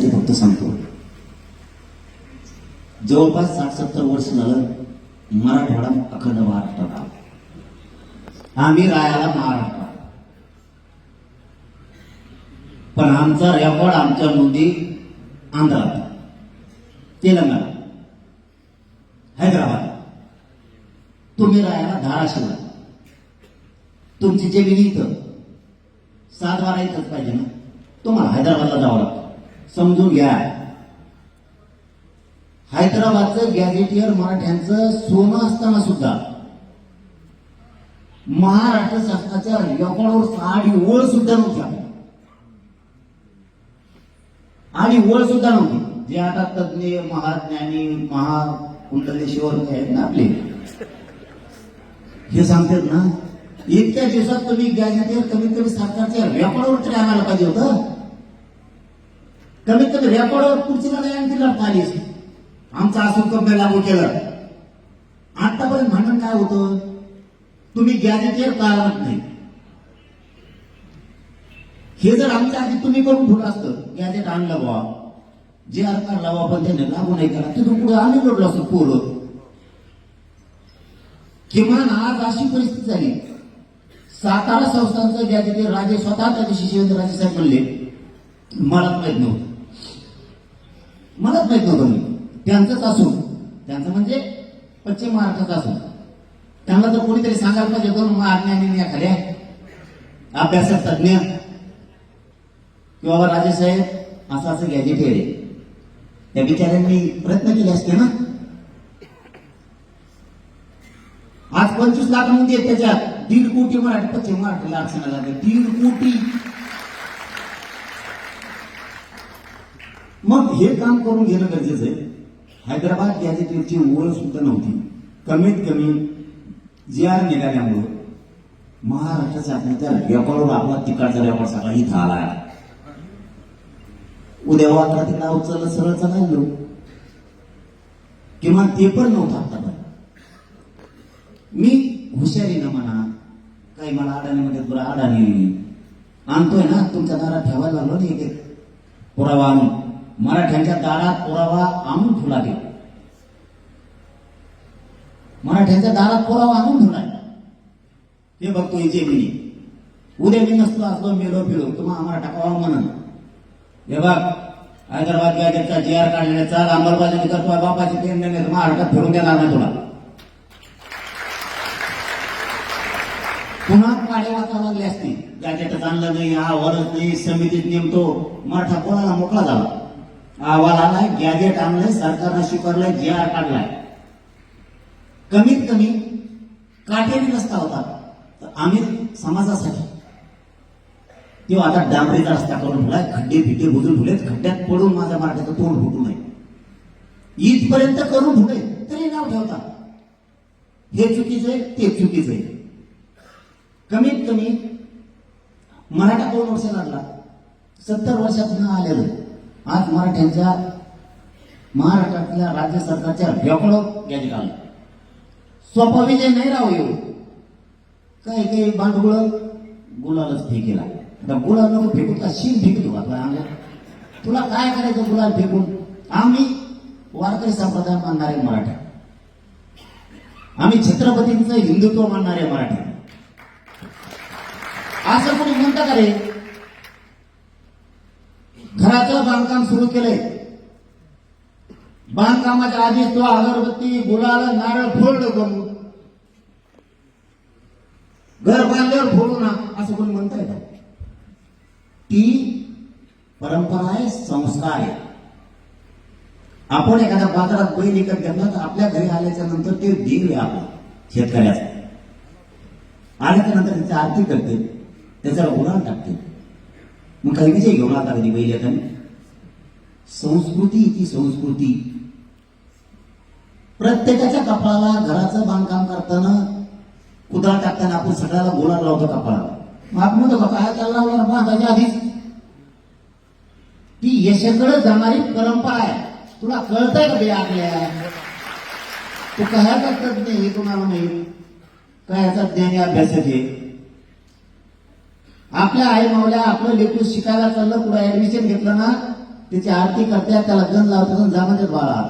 यासाठी फक्त सांगतो. जवळपास साठ सत्तर वर्ष झालं मराठवाडा अखंड महाराष्ट्रात आम्ही राहायला महाराष्ट्रात पण आमचा रेकॉर्ड आमच्या नोंदी आंध्रात तेलंगणा हैदराबाद. तुम्ही राहायला धाराशिव तुमची जे इथं सात बारा इथंच पाहिजे ना? तुम्हाला हैदराबादला जावं लागतं. समजून घ्या. हैदराबादचं गॅजेटियर मराठ्यांचं सोनं असताना सुद्धा महाराष्ट्र शासनाच्या रेकॉर्डवर साडी ओळ सुद्धा नव्हती. आणि ओळ सुद्धा नव्हती. जे आता तज्ञ महाज्ञानी महा कुंडलेश्वर आहेत ना आपले. हे सांगतात ना इतक्या दिवसात तुम्ही गॅजेटियर कमीत कमी सरकारच्या रेकॉर्डवर तरी आणायला पाहिजे होतं. कमीत कमी रेकॉर्डवर पुढची नाही आणखी लढता आली आमचा असून कंपनी लागू केलं आतापर्यंत भांडण काय होतं? तुम्ही गॅजेटेड का नाही. हे जर आमच्या आधी तुम्ही करून ठेवलं असतं गॅजेट आणलं बा जे आर लावा पण त्याने लागू नाही करा तिथून पुढे आम्ही लढलो असतो पोरं. किमान आज अशी परिस्थिती झाली. सातारा संस्थांचं गॅजेटेड राजे स्वतः त्या दिवशी शिवेंद्रराजे साहेब म्हणले मला माहीत नव्हतं. म्हणत नाहीत नव्हतं मी त्यांचंच असून त्यांचं म्हणजे पश्चिम महाराष्ट्राचं असून. त्यांना तर कोणीतरी सांगायला पाहिजे दोन आज्ञानी एखाद्या अभ्यासात तज्ञ की बाबा राजेसाहेब असं असं गॅजेटियर आहे त्या बिचाऱ्यांनी प्रयत्न केले असते ना. आज पंचवीस लाख नोंदी आहेत त्याच्यात. दीड कोटी मराठी पश्चिम महाराष्ट्राला आरक्षणाला दीड कोटी. मग हे काम करून घेणं गरजेचं आहे. हैदराबाद गॅजेटियरची ओळख सुद्धा नव्हती. कमीत कमी जी आर निघाल्यामुळं महाराष्ट्राच्या आपण त्या रेकॉर्डवर आपला तिकडचा व्यापार सगळा इथं आला उद्या वाकडा तिकडा उचललं सरळ चालायलो किंवा ते पण नव्हतं आतापर्यंत मी हुशारीनं म्हणा काही मला अडाणीमध्ये तुला अडाणी आणतोय ना तुमच्या दारात ठेवायला लागलो ना एक पुरावा आणून. मराठ्यांच्या दारात पुरावा आणून ठेवला गेला. मराठ्यांच्या दारात पुरावा आणून ठेवला हे बघतो इथे मी उद्या मी नसतो असलो मेलो फिरो. तुम्हाला आम्हाला टाकावा म्हणून. हे बघ हैदराबाद गॅदरचा जी आर काढण्याचा चाल अंमलबजावणी करतोय बापाची पेन नाही महाराष्ट्रात फिरून देणार नाही तुला. पुन्हा काळे वाचा लागले असते. गॅजेटच आणलं नाही हा वरच नाही समितीत नेमतो. मराठा कोणाला मोकळा झाला? अहवाल आलाय गॅजेट आणलंय सरकारनं स्वीकारलंय जे आर काढलाय. कमीत कमी काटेरी रस्ता होता. तर आम्ही समाजासाठी किंवा आता डांबरीचा रस्ता करून ठेवलाय खड्डे फिटे बुजून ठेवलेत खड्ड्यात पडून माझ्या मराठ्याचं तोंड फुटू नये. इथपर्यंत करून ठेवले तरी नाव ठेवता. हे चुकीचं आहे ते चुकीचं आहे. कमीत कमी मराठा दोन वर्ष लागला. सत्तर वर्षात न आलेलं. आज मराठ्यांच्या महाराष्ट्रातल्या राज्य सरकारच्या रेकॉर्ड गॅजेट आलं विजय नाही राहू येऊ. काही काही बांडगुळ गुलालच फेकेला. आता गुलाल नको फेकून का शीन फेकतो का तुला तुला काय करायचं गुलाल फेकून? आम्ही वारकरी संप्रदाय मानणारे मराठा. आम्ही छत्रपतींचं हिंदुत्व मानणारे मराठा. असं कोणी म्हणतं का रे? घराचं बांधकाम सुरू केलंय. बांधकामाच्या आधीच तो अगरबत्ती गुलाल नारळ फोडलं करून. घर बांधल्यावर फोडू ना असं कोणी म्हणताय? का ती परंपरा आहे संस्कार आहे. आपण एखाद्या बाजारात बैल विकत घेतला तर आपल्या घरी आल्याच्यानंतर ते दिले आपण शेतकऱ्याचं. आल्याच्यानंतर त्याची आरती करते त्याच्यावर उडान टाकते. मग काही विजय घेऊन आता कधी बैल संस्कृती ती संस्कृती। प्रत्येकाच्या कपाळाला घराचं बांधकाम करताना कुदळा टाकताना आपण सगळ्याला बोलायला लावतो कपाळाला. मग आपण म्हणतो काय त्याला लावणार? बांधायच्या आधीच. ती यशाकडे जाणारी परंपरा आहे. तुला कळतंय का बे आपल्या? तू कशा करतात नाही हे तुम्हाला माहीत? काय याचा ज्ञानी अभ्यासाचे आपल्या आई मावल्या आपलं लेकरू शिकायला चाललं पुढे ऍडमिशन घेतलं ना त्याची आरती करतात त्याला गण लावतात आणि बाळा.